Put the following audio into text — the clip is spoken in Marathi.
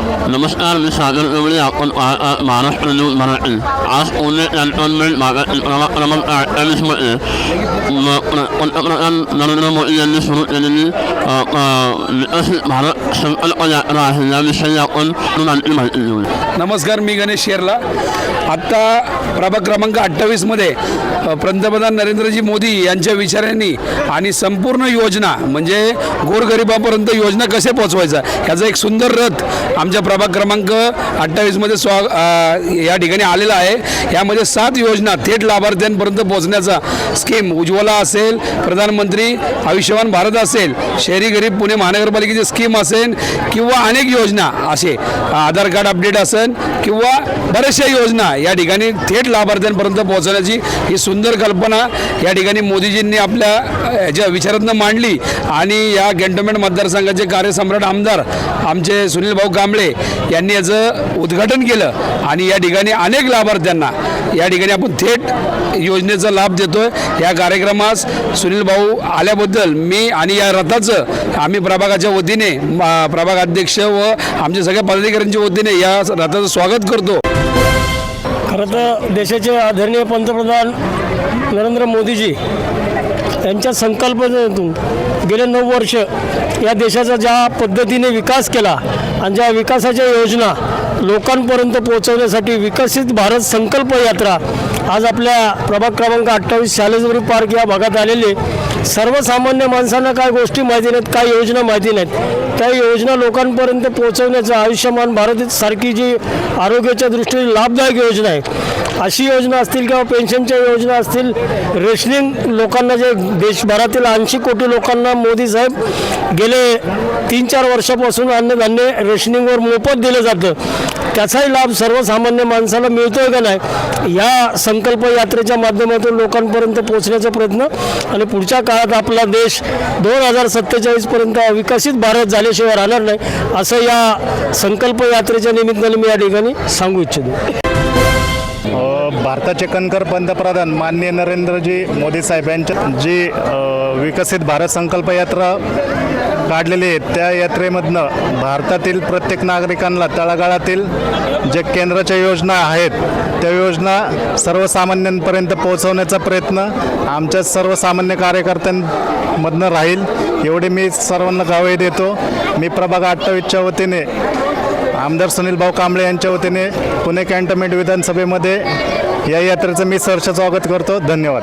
नमस्कार मी सागर गवळी आपण पाहत महाराष्ट्र न्यूज मराठी आज पुणे कॅन्टोन्मेंट भागातील क्रमांक क्रमांक अठ्ठावीसमध्ये पंतप्रधान नरेंद्र मोदी यांनी सुरू केलेली विकसित भारत संकल्प यात्रा आहे. याविषयी आपण आणखी माहिती घेऊ नमस्कार मी गणेश शेरला. आत्ता प्रभाग क्रमांक अठ्ठावीसमध्ये पंतप्रधान नरेंद्रजी मोदी यांच्या विचारांनी आणि संपूर्ण योजना म्हणजे गोरगरिबापर्यंत योजना कसे पोहोचवायचा ह्याचा एक सुंदर रथ आम आमच्या प्रभाग क्रमांक अठ्ठावीसमध्ये स्वा या ठिकाणी आलेला आहे. यामध्ये सात योजना थेट लाभार्थ्यांपर्यंत पोहोचण्याचा स्कीम उज्ज्वला असेल प्रधानमंत्री आयुष्यमान भारत असेल शहरी गरीब पुणे महानगरपालिकेची स्कीम असेल किंवा अनेक योजना असे आधार कार्ड अपडेट असेल किंवा बऱ्याचशा योजना या ठिकाणी थेट लाभार्थ्यांपर्यंत पोहोचवण्याची ही सुंदर कल्पना या ठिकाणी मोदीजींनी आपल्या ह्याच्या याच्या विचारातनं मांडली. आणि या कॅन्टोन्मेंट मतदारसंघाचे कार्यसम्राट आमदार आमचे सुनील भाऊ कांबळे यांनी याचं उद्घाटन केलं आणि या ठिकाणी अनेक लाभार्थ्यांना या ठिकाणी आपण थेट योजनेचा लाभ देतोय. या कार्यक्रमास सुनील भाऊ आल्याबद्दल मी आणि या रथाचं आम्ही प्रभागाच्या वतीने प्रभाग अध्यक्ष व आमच्या सगळ्या पदाधिकाऱ्यांच्या वतीने या रथाचं स्वागत करतो. खरं तर देशाचे आदरणीय पंतप्रधान नरेंद्र मोदीजी यांच्या संकल्पनेतून गेले नऊ वर्ष या देशाचा ज्या पद्धतीने विकास केला आणि ज्या विकासाच्या योजना लोकांपर्यंत पोहोचवण्यासाठी विकसित भारत संकल्प यात्रा आज आपल्या प्रभाग क्रमांक अठ्ठावीस शालेजवरी पार्क या भागात आलेले सर्वसामान्य माणसांना काय गोष्टी माहिती नाहीत काय योजना माहिती नाहीत. त्या योजना लोकांपर्यंत पोहोचवण्याचं आयुष्यमान भारत सारखी जी आरोग्याच्या दृष्टीने लाभदायक योजना आहे अशी योजना असतील किंवा पेन्शनच्या योजना असतील रेशनिंग लोकांना जे देशभरातील ऐंशी कोटी लोकांना मोदी साहेब गेले तीन चार वर्षापासून अन्नधान्य रेशनिंगवर मोफत दिलं जातं. त्याचाही लाभ सर्वसामान्य माणसाला मिळतोय का नाही या संकल्प यात्रेच्या माध्यमातून लोकांपर्यंत पोहोचण्याचा प्रयत्न. आणि पुढच्या काळात आपला देश दोन हजार सत्तेचाळीसपर्यंत विकसित भारत झाल्याशिवाय राहणार नाही असं या संकल्प यात्रेच्या निमित्ताने मी या ठिकाणी सांगू इच्छितो. भारताचे कणकर पंतप्रधान माननीय नरेंद्रजी मोदी साहेब यांच्या जी विकसित भारत संकल्प यात्रा काढलेले आहेत. त्या यात्रेमधनं भारतातील प्रत्येक नागरिकांना तळागाळातील जे केंद्राच्या योजना आहेत त्या योजना सर्वसामान्यांपर्यंत पोहोचवण्याचा प्रयत्न आमच्या सर्वसामान्य कार्यकर्त्यांमधनं राहील. एवढी मी सर्वांना गावे देतो. मी प्रभाग अठ्ठावीसच्या वतीने आमदार सुनील भाऊ कांबळे यांच्या वतीने पुणे कॅन्टोन्मेंट विधानसभेमध्ये या यात्रेचं मी सहर्ष स्वागत करतो. धन्यवाद.